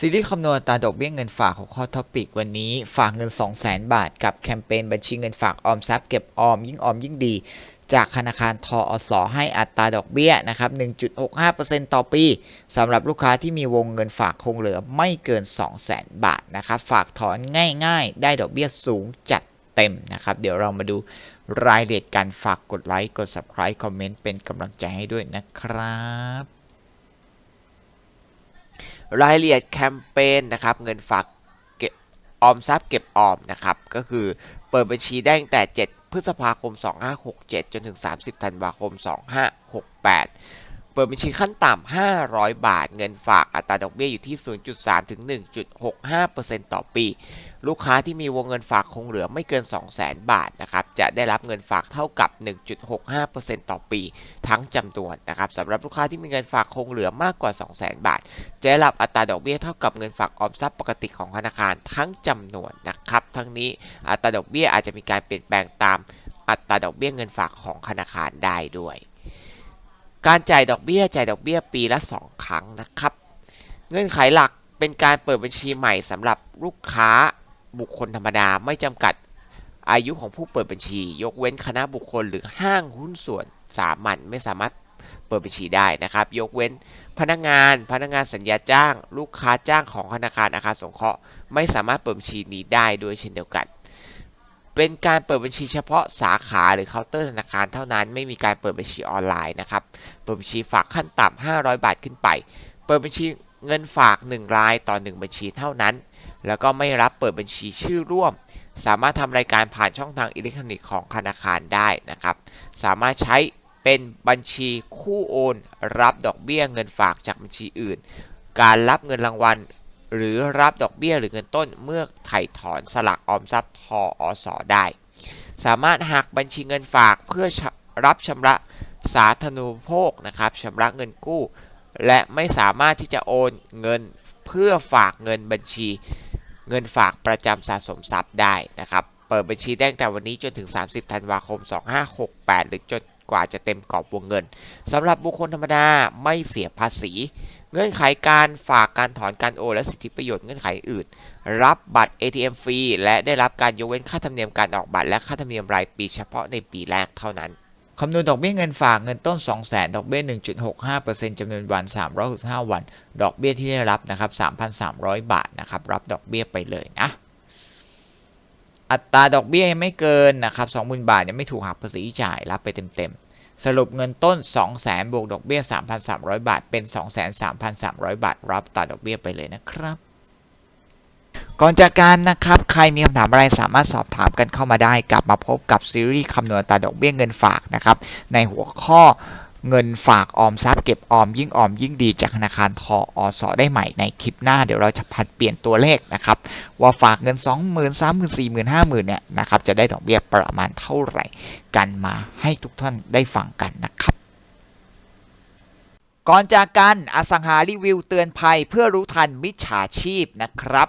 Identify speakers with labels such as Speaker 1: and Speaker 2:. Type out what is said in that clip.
Speaker 1: ซีรีส์คำนวณอัตราดอกเบี้ยเงินฝากของข้อท็อปิกวันนี้ฝากเงิน 200,000 บาท กับแคมเปญบัญชีเงินฝากออมทรัพย์เก็บออมยิ่งออมยิ่งดี จากธนาคารทออสให้อัตราดอกเบี้ยนะครับ 1.65%ต่อปีสำหรับลูกค้าที่มีวงเงินฝากคงเหลือไม่เกิน 200,000 บาทนะครับ ฝากถอนง่ายๆ ได้ดอกเบี้ยสูงจัดเต็มนะครับ เดี๋ยวเรามาดูรายละเอียดการฝากกดไลค์กด subscribe คอมเมนต์เป็นกำลังใจให้ด้วยนะครับ รายละเอียดแคมเปญนะครับเงินฝากเก็บออมทรัพย์เก็บออมนะครับก็คือเปิดบัญชีได้ตั้งแต่ 7 พฤษภาคม 2567 จนถึง 30 ธันวาคม 2568 เปิดบัญชีขั้นต่ำ 500 บาท เงินฝากอัตราดอกเบี้ยอยู่ที่ 0.3 ถึง 1.65%ต่อปี ลูกค้าที่มีวงเงินฝากคงเหลือไม่เกิน 200,000 บาทนะครับ จะได้รับเงินฝากเท่ากับ 1.65%ต่อปีทั้งจำนวนนะครับสำหรับลูกค้าที่มีเงินฝากคงเหลือมากกว่า 200,000 บาท จะได้รับอัตราดอกเบี้ยเท่ากับเงินฝากออมทรัพย์ปกติของธนาคารทั้งจำนวนนะครับ ทั้งนี้อัตราดอกเบี้ยอาจจะมีการเปลี่ยนแปลงตามอัตราดอกเบี้ยเงินฝากของธนาคารได้ด้วย การจ่ายดอกเบี้ยจ่ายดอกเบี้ยปีละ 2 ครั้งนะครับ เงื่อนไขหลักเป็นการเปิดบัญชีใหม่สำหรับลูกค้า บุคคลธรรมดาไม่จำกัดอายุของผู้เปิดบัญชี ยกเว้นคณะบุคคลหรือห้างหุ้นส่วนสามัญไม่สามารถเปิดบัญชีได้นะครับ ยกเว้นพนักงาน พนักงานสัญญาจ้าง ลูกค้าจ้างของธนาคารอาคารสงเคราะห์ไม่สามารถเปิดบัญชีนี้ได้ด้วยเช่นเดียวกัน เป็นการเปิดบัญชีเฉพาะสาขาหรือเคาน์เตอร์ธนาคารเท่านั้นไม่มีการเปิดบัญชีออนไลน์นะครับ เปิดบัญชีฝากขั้นต่ำ500 บาทขึ้นไป เปิดบัญชีเงินฝาก 1 รายต่อ 1 บัญชีเท่านั้น แล้วก็ไม่รับเปิดบัญชีชื่อร่วม สามารถทำรายการผ่านช่องทางอิเล็กทรอนิกส์ของธนาคารได้นะครับ สามารถใช้เป็นบัญชีคู่โอน รับดอกเบี้ยเงินฝากจากบัญชีอื่น การรับเงินรางวัล หรือรับดอกเบี้ยหรือเงินต้นเมื่อไถ่ถอนสลักออมทรัพย์ทออสได้ สามารถหักบัญชีเงินฝากเพื่อรับชำระสาธารณูปโภคนะครับชำระเงินกู้ และไม่สามารถที่จะโอนเงินเพื่อฝากเงินบัญชี เงินฝากประจำสะสมทรัพย์ได้นะครับ เปิดบัญชีได้ตั้งแต่วันนี้จนถึง 30 ธันวาคม 2568 หรือจนกว่าจะเต็มกรอบวงเงินสำหรับบุคคลธรรมดาไม่เสียภาษี เงื่อนไขการฝากการถอนการโอนและสิทธิประโยชน์เงื่อนไขอื่น รับบัตร ATM ฟรีและได้รับการยกเว้นค่าธรรมเนียมการออกบัตรและค่าธรรมเนียมรายปีเฉพาะในปีแรกเท่านั้น คำนวณดอกเบี้ยเงินฝากเงินต้น 200,000ดอกเบี้ย 1.65%จำนวนวัน 365 วัน ดอกเบี้ยที่ได้รับนะครับ 3,300 บาทนะครับ รับดอกเบี้ยไปเลยนะ อัตราดอกเบี้ยยังไม่เกินนะครับ20,000 บาทยังไม่ถูกหักภาษีจ่าย รับไปเต็มๆ สรุปเงินต้น 200,000บวกดอกเบี้ย 3,300 บาท เป็น 23,300 บาท รับอัตราดอกเบี้ยไปเลยนะครับ ก่อนจากการนะครับ ใครมีคำถามอะไรสามารถสอบถามกันเข้ามาได้ กลับมาพบกับซีรีส์คำนวณอัตาดอกเบี้ยเงินฝากนะครับ ในหัวข้อเงินฝากออมทรัพย์เก็บออมยิ่งออมยิ่งดีจากธนาคารทออสได้ใหม่ในคลิปหน้าเดี๋ยวเราจะผัดเปลี่ยนตัวเลขนะครับ ว่าฝากเงิน 20,000 30,000 40,000 50,000เนี่ยนะครับจะได้ดอกเบี้ยประมาณเท่าไหร่กันมาให้ทุกท่านได้ฟังกันนะครับ ก่อนจากกันอสังหารีวิวเตือนภัยเพื่อรู้ทันมิจฉาชีพนะครับ